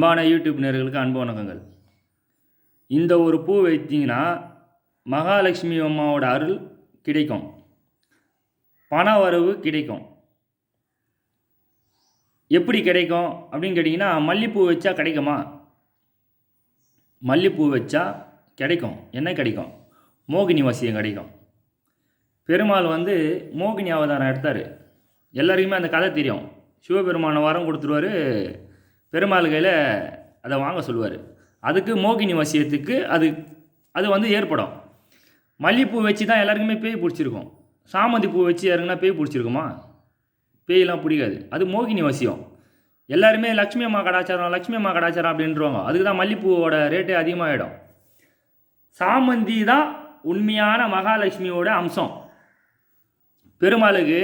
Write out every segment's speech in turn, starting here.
அன்பான யூடியூப் நேர்களுக்கு அன்பு வணக்கங்கள். இந்த ஒரு பூ வைத்தீங்கன்னா மகாலட்சுமி அம்மாவோட அருள் கிடைக்கும். பண வரவு கிடைக்கும். எப்படி கிடைக்கும் அப்படின்னு கேட்டிங்கன்னா மல்லிப்பூ வச்சா கிடைக்குமா? மல்லிப்பூ வச்சா கிடைக்கும். என்ன கிடைக்கும்? மோகினி வசியம் கிடைக்கும். பெருமாள் வந்து மோகினி அவதாரம் எடுத்தார். எல்லாருக்குமே அந்த கதை தெரியும். சிவபெருமான வரம் கொடுத்துருவாரு பெருமாள் கையில் அதை வாங்க சொல்லுவார். அதுக்கு மோகினி வசியத்துக்கு அது அது வந்து ஏற்படும். மல்லிப்பூ வச்சு தான் எல்லாருக்குமே பேய் பிடிச்சிருக்கும். சாமந்தி பூ வச்சு யாருங்கன்னா பேய் பிடிச்சிருக்குமா? பேயெல்லாம் பிடிக்காது. அது மோகினி வசியம். எல்லாருமே லக்ஷ்மி அம்மா கடாச்சாரம் லக்ஷ்மி அம்மா கடாச்சாரம் அப்படின்றவாங்க. அதுக்கு தான் மல்லிப்பூவோட ரேட்டு அதிகமாகிடும் சாமந்தி தான் உண்மையான மகாலட்சுமியோட அம்சம். பெருமாளுக்கு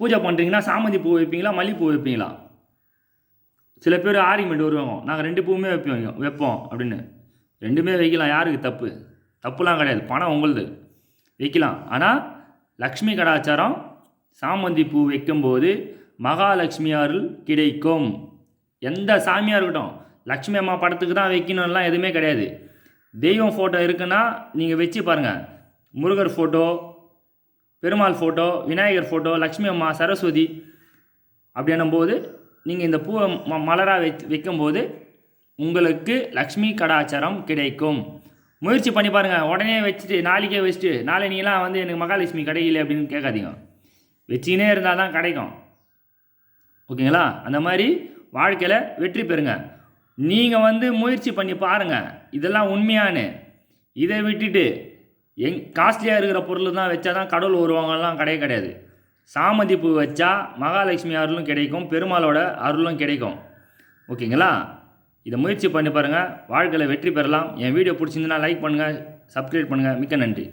பூஜை பண்ணுறீங்கன்னா சாமந்தி பூ வைப்பீங்களா மல்லிப்பூ வைப்பீங்களா? சில பேர் ஆர்குமெண்ட் வருவாங்க. நாங்கள் ரெண்டு பூவுமே வைப்போம் வைப்போம் அப்படின்னு. ரெண்டுமே வைக்கலாம் யாருக்கு? தப்பு. தப்புலாம் கிடையாது. பணம் உங்களுது. வைக்கலாம். ஆனால் லக்ஷ்மி கடாச்சாரம் சாமந்தி பூ வைக்கும்போது மகாலட்சுமியாரில் அருள் கிடைக்கும். எந்த சாமியாக இருக்கட்டும். லக்ஷ்மி அம்மா படத்துக்கு தான் வைக்கணும்லாம் எதுவுமே கிடையாது. தெய்வம் ஃபோட்டோ இருக்குன்னா நீங்கள் வச்சு பாருங்கள் Murugar photo Perumal photo Vinayagar photo Lakshmi அம்மா சரஸ்வதி அப்படி போது நீங்கள் இந்த பூவை ம மலராக வை வைக்கும்போது உங்களுக்கு லக்ஷ்மி கடாச்சாரம் கிடைக்கும். முயற்சி பண்ணி பாருங்கள் உடனே வச்சுட்டு நாளைக்கே வச்சுட்டு நாளை நீலாம் வந்து எனக்கு மகாலட்சுமி கிடைக்கல அப்படின்னு கேட்காதீங்க. வச்சுக்கினே இருந்தால் தான் கிடைக்கும். ஓகேங்களா? அந்த மாதிரி வாழ்க்கையில் வெற்றி பெறுங்க. நீங்கள் வந்து முயற்சி பண்ணி பாருங்கள் இதெல்லாம் உண்மையானு இதை விட்டுட்டு எங் காஸ்ட்லியாக இருக்கிற பொருள் தான் வச்சா தான் கடவுள் வருவாங்கலாம் கிடையாது கிடையாது. சாமந்தி பூ வச்சா மகாலட்சுமி அருளும் கிடைக்கும் பெருமாளோட அருளும் கிடைக்கும். ஓகேங்களா? இதை முயற்சி பண்ணி பாருங்கள் வாழ்க்கையில் வெற்றி பெறலாம். என் வீடியோ பிடிச்சிருந்துன்னா லைக் பண்ணுங்கள் சப்ஸ்கிரைப் பண்ணுங்கள் மிக்க நன்றி.